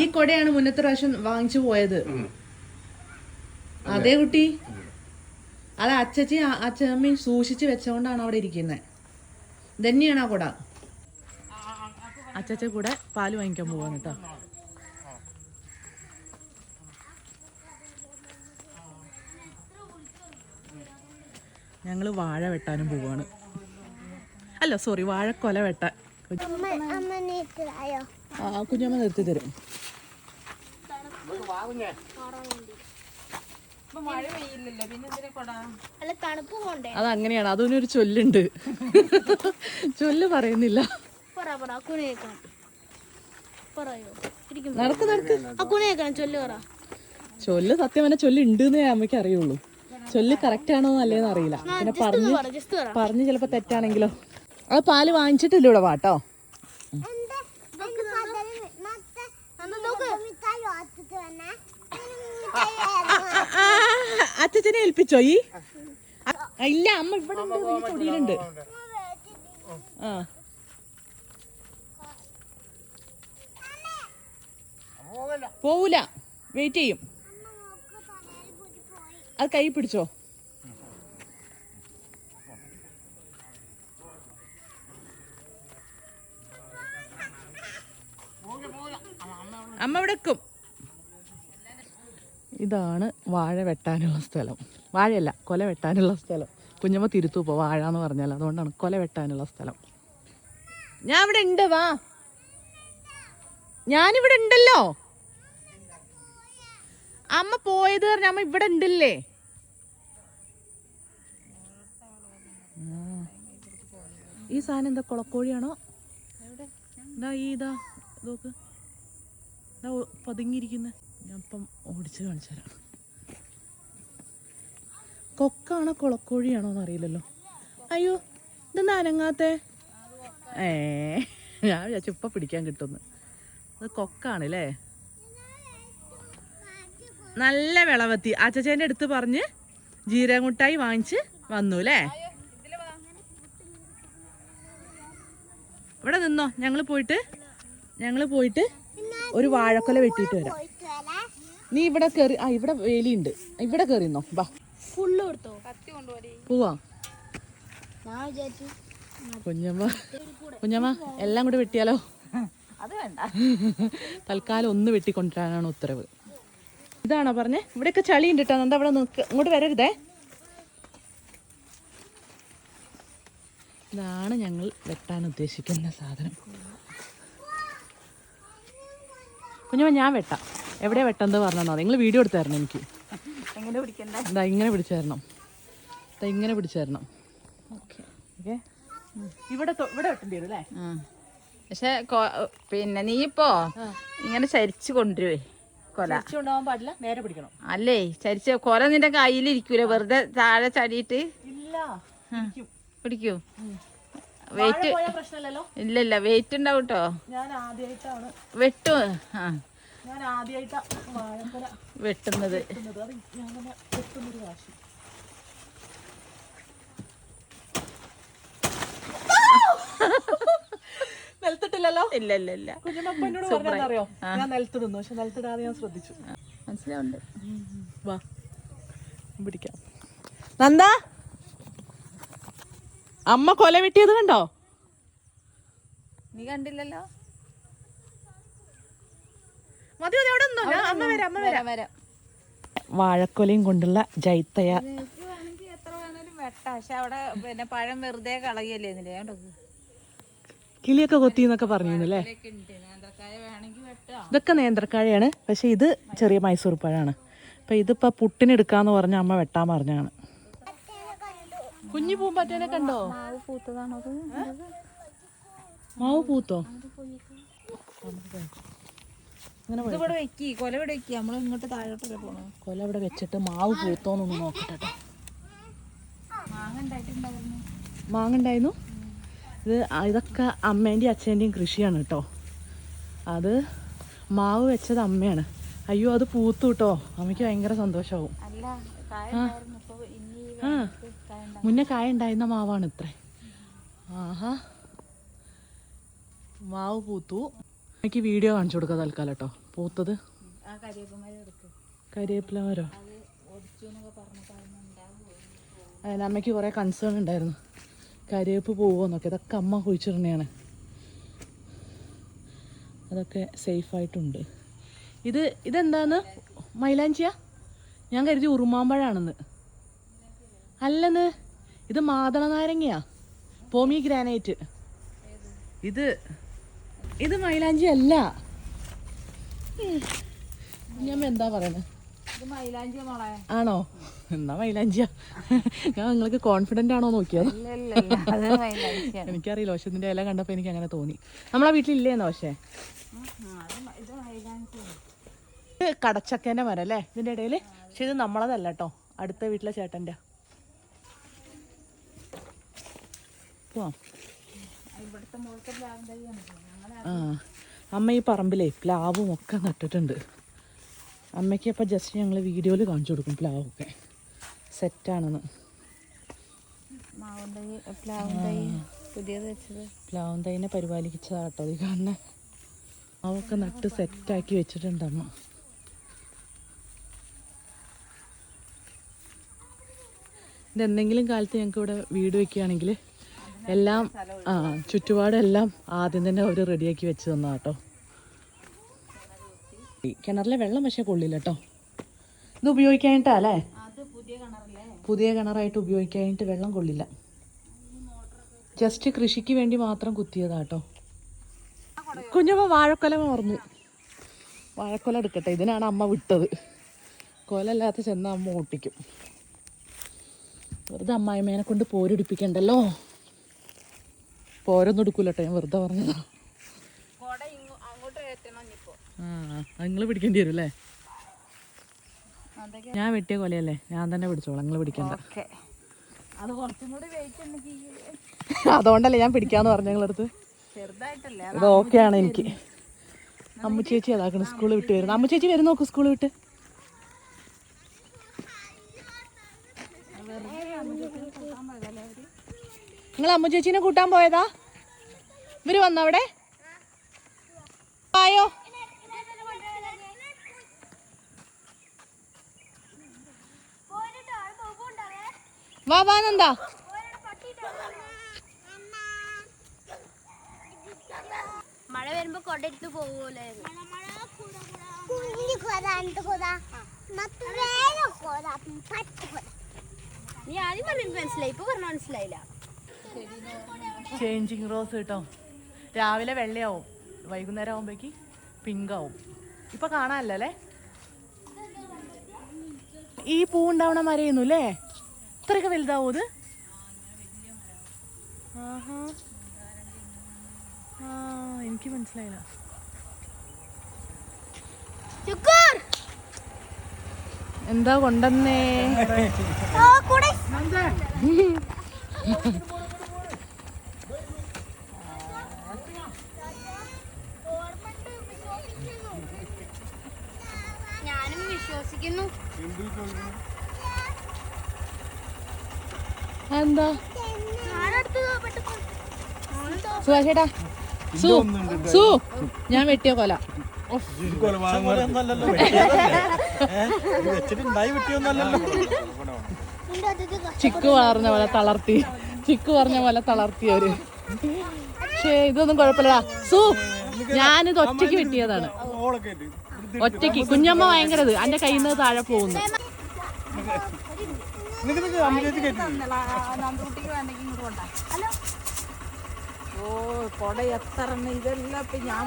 ഈ കൊടയാണ് മുന്നത്തെ പ്രാവശ്യം വാങ്ങിച്ചു പോയത്. അതെ കുട്ടി? അത് അച്ചച്ചി അച്ഛമ്മയും സൂക്ഷിച്ച് വെച്ചോണ്ടാണ് അവിടെ ഇരിക്കുന്നത് ധന്യാണ് ആ കുട. അച്ചച്ച കൂടെ പാൽ വാങ്ങിക്കാൻ പോവാണ് കേട്ടോ. ഞങ്ങൾ വാഴ വെട്ടാനും പോവാണ്. അല്ല സോറി വാഴക്കൊല വെട്ടാൻ. ആ കുഞ്ഞമ്മ നിർത്തി തരും. അത് അങ്ങനെയാണ്. അതിനൊരു ചൊല്ലുണ്ട്. ചൊല്ല് പറയുന്നില്ല. നടക്ക് നടക്ക്. ചൊല്ലു സത്യം പറഞ്ഞ ചൊല്ല് ഉണ്ടെന്നേ അമ്മയ്ക്ക് അറിയുള്ളൂ. ചൊല്ല് കറക്റ്റ് ആണോ അറിയില്ല. പിന്നെ പറഞ്ഞു പറ. പറഞ്ഞു ചിലപ്പോ തെറ്റാണെങ്കിലോ. അത് പാൽ വാങ്ങിച്ചിട്ടില്ല ഇവിടെ വാട്ടോ. അച്ഛനെ ഏൽപ്പിച്ചോ ഈ? ആ, ഇല്ല അമ്മ ഇവിടെ തൊടിയിലുണ്ട് ആ. പോവൂല. വെയിറ്റ് ചെയ്യും. അത് കൈ പിടിച്ചോ അമ്മ ഇവിടെ വെക്കും ഇതാണ് വാഴ വെട്ടാനുള്ള സ്ഥലം. വാഴയല്ല കൊല വെട്ടാനുള്ള സ്ഥലം. കുഞ്ഞമ്മ തിരുത്തു പോ വാഴ എന്ന് പറഞ്ഞാൽ. അതുകൊണ്ടാണ് കൊല വെട്ടാനുള്ള സ്ഥലം. ഞാൻ ഇവിടെ ഉണ്ട് വാ. ഞാനിവിടെ ഉണ്ടല്ലോ. അമ്മ പോയത് പറഞ്ഞ അമ്മ ഇവിടെ ഉണ്ടല്ലേ? ഈ സാധനം എന്താ കുളക്കോഴിയാണോ? ഇതാ ഈ ഇതാ നോക്ക് ഇതാ ഞാൻ ഓടിച്ച് കാണിച്ചു തരാം. കൊക്കാണോ കുളക്കോഴിയാണോ എന്ന് അറിയില്ലല്ലോ അയ്യോ ഇതെന്താ അനങ്ങാത്തെ? ഏ ഞാൻ വിചാരിച്ചു ഇപ്പം പിടിക്കാൻ കിട്ടുന്നു അത് കൊക്കാണല്ലേ നല്ല വിളവത്തി. അച്ചച്ചേന്റെ അടുത്ത് പറഞ്ഞ് ജീരകമുട്ടായി വാങ്ങിച്ച് വന്നു അല്ലേ ഇവിടെ നിന്നോ. ഞങ്ങൾ പോയിട്ട് ഞങ്ങൾ പോയിട്ട് ഒരു വാഴക്കൊല വെട്ടിയിട്ട് വരാം. നീ ഇവിടെ കയറി ആ ഇവിടെ വേലിയുണ്ട്. ഇവിടെ കയറി നോ ബാ ഫുള്ള് കൊടുത്തോ പോവാ. ഞാൻ പോവാ കുഞ്ഞമ്മ. കുഞ്ഞമ്മ എല്ലാം കൂടി വെട്ടിയാലോ? അത് വേണ്ട. തൽക്കാലം ഒന്ന് വെട്ടിക്കൊണ്ടിരാനാണ് ഉത്തരവ്. ഇതാണോ പറഞ്ഞേ? ഇവിടെയൊക്കെ ചളി ഉണ്ട് കേട്ടോ എന്താ അവിടെ നിൽക്ക് ഇങ്ങോട്ട് വരരുതേ? ഇതാണ് ഞങ്ങൾ വെട്ടാൻ ഉദ്ദേശിക്കുന്ന സാധനം. കുഞ്ഞമ്മ ഞാൻ വെട്ടാം. എവിടെയാ വെട്ടെന്ന് പറഞ്ഞോ നിങ്ങൾ വീഡിയോ എടുത്തായിരുന്നു തരണം എനിക്ക്. എങ്ങനെ പിടിക്കണ്ട? എന്താ ഇങ്ങനെ പിടിച്ചു തരണം ദാ ഇങ്ങനെ പിടിച്ചു തരണം ഓക്കെ. ഇവിടെ ഇവിടെ വെട്ടേണ്ടി വരും അല്ലേ? പക്ഷെ പിന്നെ നീ ഇപ്പോ ഇങ്ങനെ ചരിച്ചു കൊണ്ടുവരുവേ കൊല. കൊണ്ടുപോകാൻ പാടില്ല നേരെ പിടിക്കണം. അല്ലേ? ചരിച്ച കൊല നിന്റെ കയ്യിലിരിക്കൂലെ വെറുതെ താഴെ ചടിയിട്ട്? ഇല്ല. പിടിക്കൂ. വെയിറ്റ് ഇല്ലല്ല വെയിറ്റ് ഉണ്ടാവും കേട്ടോ വെട്ടു. ആ. ഞാൻ ആദ്യമായിട്ടാണ് വാഴക്കൊല വെട്ടുന്നത്. വെട്ടുന്നത്. അത് ഞാൻ വെട്ടുന്നൊരു വാശി നിലത്തിട്ടില്ലല്ലോ? ഇല്ല ഇല്ല ഇല്ല കുഞ്ഞമ്മ എന്നോട് പറഞ്ഞറിയോ ഞാൻ നിലത്ത് നിന്നു പക്ഷെ നിലത്തിടാതെ ഞാൻ ശ്രദ്ധിച്ചു. മനസ്സിലാവുണ്ട്. വാ. പിടിക്കാം. നന്ദ? അമ്മ കൊല വെട്ടിയത് കണ്ടോ? നീ കണ്ടില്ലല്ലോ? മതി മതി അവിടെ അമ്മ വരാം അമ്മ വരാം വരാം. വരാം. വാഴക്കൊലയും കൊണ്ടുള്ള ജൈത്തയ. പക്ഷെ അവിടെ പിന്നെ പഴം വെറുതെ കളയല്ലേ കിളിയൊക്കെ കൊത്തി എന്നൊക്കെ പറഞ്ഞിരുന്നല്ലേ? ഇതൊക്കെ നേന്ത്രക്കാഴയാണ് പക്ഷെ ഇത് ചെറിയ മൈസൂർ പഴമാണ്. അപ്പൊ ഇതിപ്പോ പുട്ടിനെടുക്കാന്ന് പറഞ്ഞ അമ്മ വെട്ടാൻ പറഞ്ഞാണ്. കുഞ്ഞു പൂമ്പാറ്റേനെ കണ്ടോ? മാവ് പൂത്തതാണോ വെക്കി കൊല ഇവിടെ വെക്കി. നമ്മൾ ഇങ്ങോട്ട് താഴോട്ടല്ലേ പോണു? കൊല ഇവിടെ വെച്ചിട്ട് മാവ് പൂത്തോന്നൊന്ന് നോക്കട്ടെ മാങ്ങണ്ടായിരുന്നു മാങ്ങ ഉണ്ടായിട്ടുണ്ടായിരുന്നു. ഉണ്ടായിരുന്നു? ഇത് ഇതൊക്കെ അമ്മേന്റെയും അച്ഛന്റെയും കൃഷിയാണ് കേട്ടോ അത് മാവ് വെച്ചത് അമ്മയാണ്. അയ്യോ അത് പൂത്തു കേട്ടോ അമ്മയ്ക്ക് ഭയങ്കര സന്തോഷമാവും ആ. മുന്നേ കായ ഉണ്ടായിരുന്ന മാവാണ് ഇത്ര. ആഹാ. മാവ് പൂത്തു. എനിക്ക് വീഡിയോ കാണിച്ചു കൊടുക്കാം തൽക്കാലം കേട്ടോ. പൂത്തത്? കരിവേപ്പില മരോ അതിന് അമ്മയ്ക്ക് കുറേ കൺസേൺ ഉണ്ടായിരുന്നു. കരിയേപ്പ് പോവുമെന്നൊക്കെ ഇതൊക്കെ അമ്മ കുഴിച്ചിടണയാണ് അതൊക്കെ സേഫായിട്ടുണ്ട് ഇത് ഇതെന്താന്ന്? മൈലാഞ്ചിയ? ഞാൻ കരുതി ഉറുമാമ്പഴാണെന്ന്. അല്ലെന്ന്? ഇത് മാതള നാരങ്ങയാ പോമി ഗ്രാനൈറ്റ് ഇത് ഇത് മൈലാഞ്ചി അല്ല. ഞാൻ എന്താ മോളെ. ആണോ? എന്നാ മൈലാഞ്ചിയാ. ഞാൻ നിങ്ങൾക്ക് കോൺഫിഡന്റ് ആണോ നോക്കിയത്? എനിക്കറിയില്ല പക്ഷെ ഇതിന്റെ ഇല കണ്ടപ്പോൾ എനിക്ക് അങ്ങനെ തോന്നി. നമ്മളെ വീട്ടിലില്ലേന്നോ പക്ഷേ? ഇത് കടച്ചക്കേന്റെ മരം അല്ലേ? ഇതിന്റെ ഇടയിൽ? പക്ഷെ ഇത് നമ്മളതല്ല കേട്ടോ അടുത്ത വീട്ടിലെ ചേട്ടന്റെ പോവാം ഇവിടുത്തെ ആ അമ്മ ഈ പറമ്പിലെ പ്ലാവും ഒക്കെ നട്ടിട്ടുണ്ട്. അമ്മയ്ക്ക് അപ്പോൾ ജസ്റ്റ് ഞങ്ങൾ വീഡിയോയിൽ കാണിച്ചു കൊടുക്കും പ്ലാവൊക്കെ. സെറ്റാണെന്ന് പ്ലാവും തൈനെ പരിപാലിച്ചതാട്ടോ ഈ കാണുന്ന. അവൊക്കെ നട്ട് സെറ്റാക്കി വെച്ചിട്ടുണ്ട് അമ്മ. ഇതെന്തെങ്കിലും കാലത്ത് ഞങ്ങൾക്ക് ഇവിടെ വീട് വെക്കുകയാണെങ്കിൽ എല്ലാം ആ ചുറ്റുപാടെല്ലാം ആദ്യം തന്നെ അവർ റെഡിയാക്കി വെച്ച് തന്നാ കേട്ടോ കിണറിലെ വെള്ളം പക്ഷേ കൊള്ളില്ല കേട്ടോ ഇത് ഉപയോഗിക്കാനായിട്ടാ അല്ലേ? പുതിയ കിണറായിട്ട് ഉപയോഗിക്കാനായിട്ട് വെള്ളം കൊള്ളില്ല. ജസ്റ്റ് കൃഷിക്ക് വേണ്ടി മാത്രം കുത്തിയതാ കേട്ടോ കുഞ്ഞമ്മ വാഴക്കൊല മറന്നു. വാഴക്കൊല എടുക്കട്ടെ ഇതിനാണ് അമ്മ വിട്ടത്. കൊലല്ലാത്ത ചെന്ന അമ്മ ഓട്ടിക്കും. വെറുതെ അമ്മായിമ്മേനെ കൊണ്ട് പോരെടുപ്പിക്കണ്ടല്ലോ. പോരൊന്നും എടുക്കൂലട്ടോ ഞാൻ വെറുതെ പറഞ്ഞതാ. ആ നിങ്ങൾ പിടിക്കേണ്ടി വരും അല്ലേ ഞാൻ വെട്ടിയ കൊലയല്ലേ ഞാൻ തന്നെ പിടിച്ചോളാം നിങ്ങൾ പിടിക്കണ്ട. അതുകൊണ്ടല്ലേ ഞാൻ പിടിക്കാന്ന് പറഞ്ഞ നിങ്ങളടുത്ത് ഇത് ഓക്കെയാണ് എനിക്ക്. അമ്മച്ചേച്ചി അതാക്കണം സ്കൂളിൽ വിട്ട് വരുന്നത് അമ്മച്ചേച്ചി വരും നോക്ക് സ്കൂളിൽ വിട്ട്? നിങ്ങൾ അമ്മു ചേച്ചീനെ കൂട്ടാൻ പോയതാ? ഇവർ വന്നവിടെ? ആയോ? വാ വാ നന്ദാ. മഴ വരുമ്പോ കൊണ്ടെടുത്ത് പോകൂലേ നീ ആദ്യം പറഞ്ഞു മനസ്സിലായി ഇപ്പൊ പറഞ്ഞു മനസ്സിലായില്ല. ചേഞ്ചിങ് റോസ് കേട്ടോ. രാവിലെ വെള്ളയാവും. വൈകുന്നേരം ആവുമ്പോഴേക്ക് പിങ്ക് ആവും ഇപ്പൊ കാണാനല്ലേ ഈ പൂ ഉണ്ടാവണ മരയുന്നു അല്ലേ ഇത്രയൊക്കെ വലുതാവും ഇത്? ആഹാ. ആ എനിക്ക് മനസ്സിലായില്ല. എന്താ കൊണ്ടെന്നേ ഓ കൂടെ ഞാനും വിശ്വസിക്കുന്നു എന്താ? ആരടുത്ത് പെട്ടെന്ന് സുഭാഷേട്ടാ. സു സു ഞാൻ വെട്ടിയ കൊല. ചിക്ക് വളർന്ന പോലെ തളർത്തി. ചിക്ക് പറഞ്ഞ പോലെ തളർത്തി അവർ പക്ഷേ ഇതൊന്നും കുഴപ്പമില്ലടാ. സു ഞാനിത് ഒറ്റയ്ക്ക് വെട്ടിയതാണ്. ഒറ്റയ്ക്ക്. കുഞ്ഞമ്മ ഭയങ്കര ഇത് എന്റെ കയ്യിൽ നിന്ന് താഴെ പോകുന്നു. ഓ കൊട എത്ര ഇതെല്ലാം ഇപ്പൊ ഞാൻ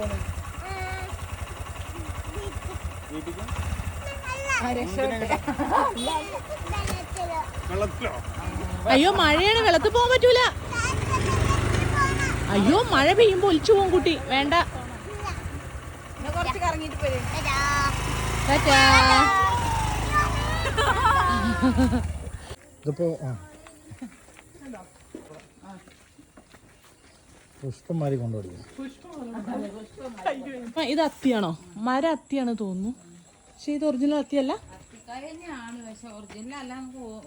പോണേ? വീട്ടിക്ക്? അയ്യോ മഴയാണ്. വെള്ളത്തിൽ പോകാൻ പറ്റൂല. അയ്യോ മഴ പെയ്യുമ്പോ ഒലിച്ചു പോകും കുട്ടി. വേണ്ട. പുഷ്പന്മാരി കൊണ്ടുപോയി. ഇത് അത്തിയാണോ? മര അത്തിയാണ് തോന്നുന്നു. പക്ഷെ ഇത് ഒറിജിനൽ അത്തിയല്ല? തന്നെയാണ് പക്ഷെ ഒറിജിനൽ അല്ല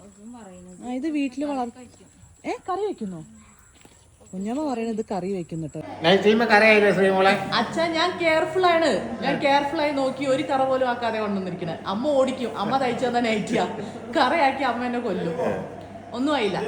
ഇതും പറയുന്നത്. ആ, ഇത് വീട്ടിൽ വളർത്തും ഏ കറി വെക്കുന്നോ കുഞ്ഞമ്മ പറയണത് ഇത് കറി വെക്കുന്നുട്ടോ അച്ഛ കരയായില്ലേ ശ്രീമോളെ അച്ഛാ ഞാൻ കെയർഫുൾ ആണ്. ഞാൻ കെയർഫുൾ ആയി നോക്കി ഒരു കറ പോലും ആക്കാതെ കൊണ്ടുവന്നിരിക്കണേ. അമ്മ ഓടിക്കും. അമ്മ തയ്ച്ചു തന്നെ നൈറ്റിയാ കറയാക്കി അമ്മ എന്നെ കൊല്ലും. ഒന്നും ആയില്ല.